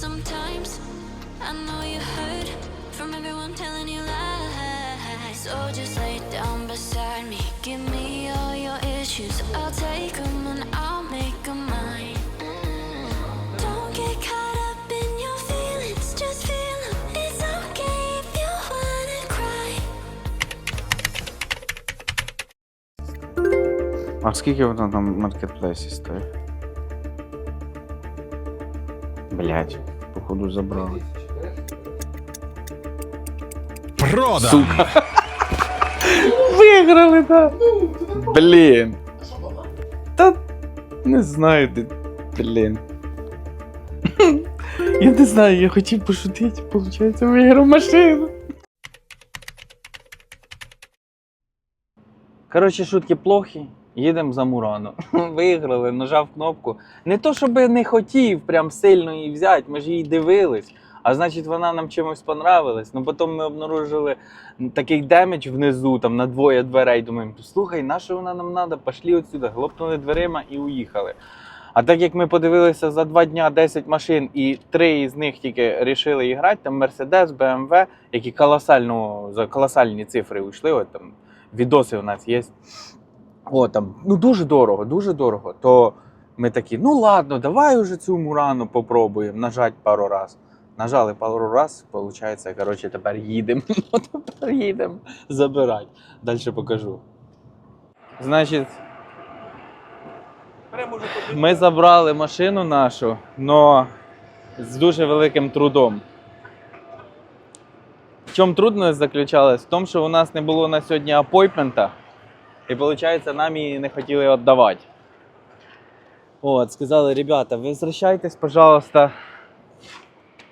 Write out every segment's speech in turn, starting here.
sometimes. I know you heard from everyone telling you lies. So just lay down beside me. Give me all your issues. I'll take them and I'll make them mine. Don't get caught up in your feelings. Just feel 'em. It's okay if you wanna cry. А скільки воно там в маркетплейсі стоїть? Блять, Походу забрали. Продано! Виграли, так. Блін. Та не знаю, де. Блін. Я не знаю, я хотів пошутити, виходить, виграв машину. Коротше, шутки плохі. Їдемо за Мурану. Виграли, нажав кнопку. Не то, щоб не хотів прям сильно її взяти, ми ж її дивились. А значить, вона нам чимось понравилась. Ну потім ми обнаружили такий демедж внизу, там на двоє дверей. Думаємо, слухай, на що вона нам треба? Пошли отсюди, глопнули дверима і уїхали. А так як ми подивилися за два дня 10 машин, і три із них тільки рішили грати, там Mercedes, BMW, які колосально, за колосальні цифри йшли, от там відоси у нас є. О, там, ну дуже дорого, дуже дорого. То ми такі, ну ладно, давай уже цю мурану попробуємо нажати пару раз. Нажали пару раз, виходить, коротше, тепер їдемо. Ну, тепер їдемо забирати. Далі покажу. Значить, ми забрали машину нашу, але з дуже великим трудом. В чому трудність заключалась? В тому, що у нас не було на сьогодні апоймента, і виходить, нам її не хотіли віддавати. От, сказали, ребята, возвращайтесь, пожалуйста,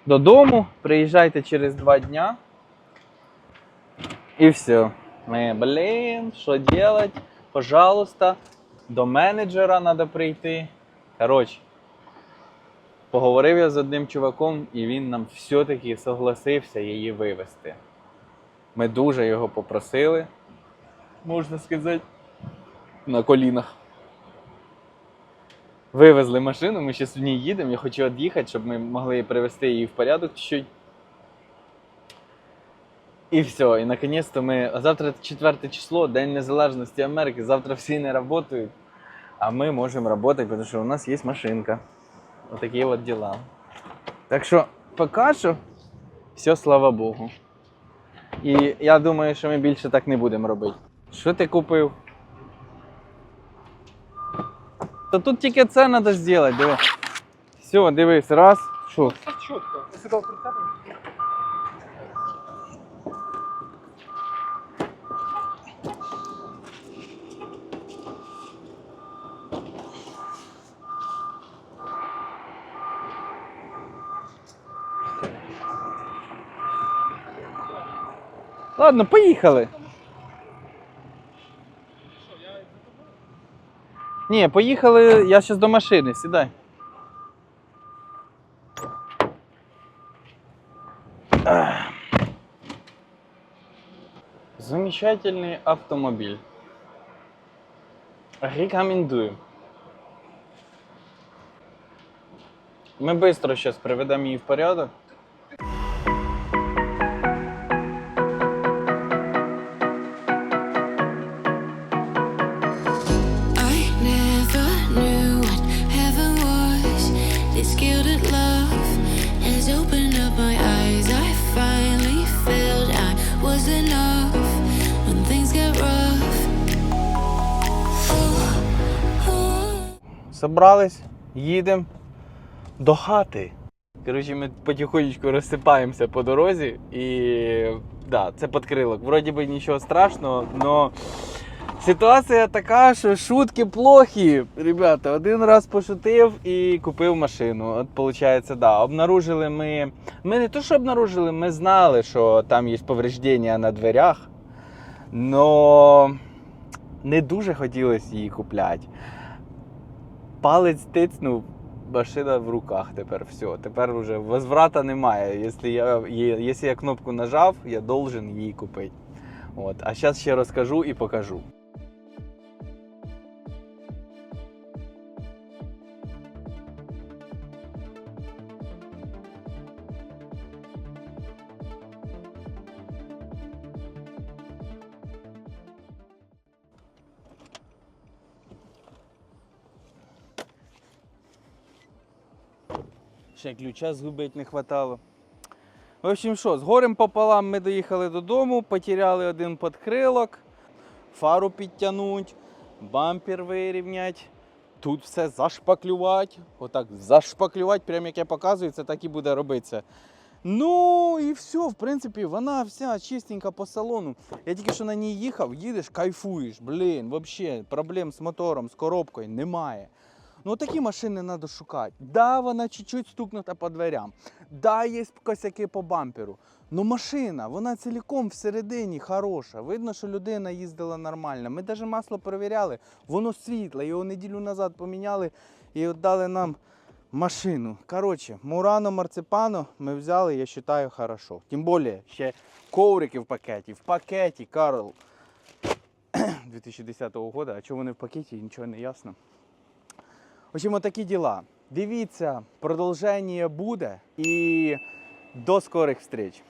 додому, приїжджайте через два дня. І все. Ми, блін, що делать? Пожалуйста, до менеджера треба прийти. Коротше, поговорив я з одним чуваком, і він нам все-таки согласився її вивезти. Ми дуже його попросили, можна сказати, на колінах. Вивезли машину, ми зараз в ній їдемо. Я хочу від'їхати, щоб ми могли привести її в порядок чуть-чуть. І все, і наконец-то ми. А завтра 4 число, День Незалежності Америки. Завтра всі не працюють. А ми можемо працювати, тому що у нас є машинка. Отакі от діла. Так що, поки що, все слава Богу. І я думаю, що ми більше так не будемо робити. Що ти купив? Та тут тільки це треба зробити, диви. Все, дивись, раз. Що? Чітко. Я сказав. Ладно, поїхали. Ні, поїхали, я зараз до машини, сідай. Ах. Замечательный автомобиль. Рекомендую. Ми швидко зараз приведемо її в порядок. Собрались, їдемо до хати. Коротше, ми потихонечку розсипаємося по дорозі і да, це підкрилок. Вроді би нічого страшного, але ситуація така, що шутки плохі. Ребята, один раз пошутив і купив машину. От виходить, да, обнаружили ми. Ми не то, що обнаружили, ми знали, що там є повреждення на дверях. Но не дуже хотілося її купляти палець тицнув, машина в руках тепер все. Тепер вже возврата немає. Якщо я, я кнопку нажав, я должен її купити. От. А зараз ще розкажу і покажу. Ще ключа згубити не хватало. В общем, що, з горем пополам ми доїхали додому, потеряли один подкрилок, фару підтягнуть, бампер вирівнять, тут все зашпаклювати. Отак зашпаклювати, прямо як я показую, це так і буде робитися. Ну і все, в принципі, вона вся чистенька по салону. Я тільки що на ній їхав, їдеш, кайфуєш. Блін, взагалі, проблем з мотором, з коробкою немає. Ну, такі машини треба шукати. Да, вона чуть-чуть стукнута по дверям. Да, є косяки по бамперу. Ну машина, вона цілком всередині хороша. Видно, що людина їздила нормально. Ми навіть масло перевіряли, воно світле, його неділю назад поміняли і віддали нам машину. Коротше, Мурано Марципано ми взяли, я вважаю, хорошо. Тим більше, ще коврики в пакеті. В пакеті, Карл. 2010 року, а чого вони в пакеті, нічого не ясно. Общем, такі діла. Дивіться, продовження буде і до скорих встреч.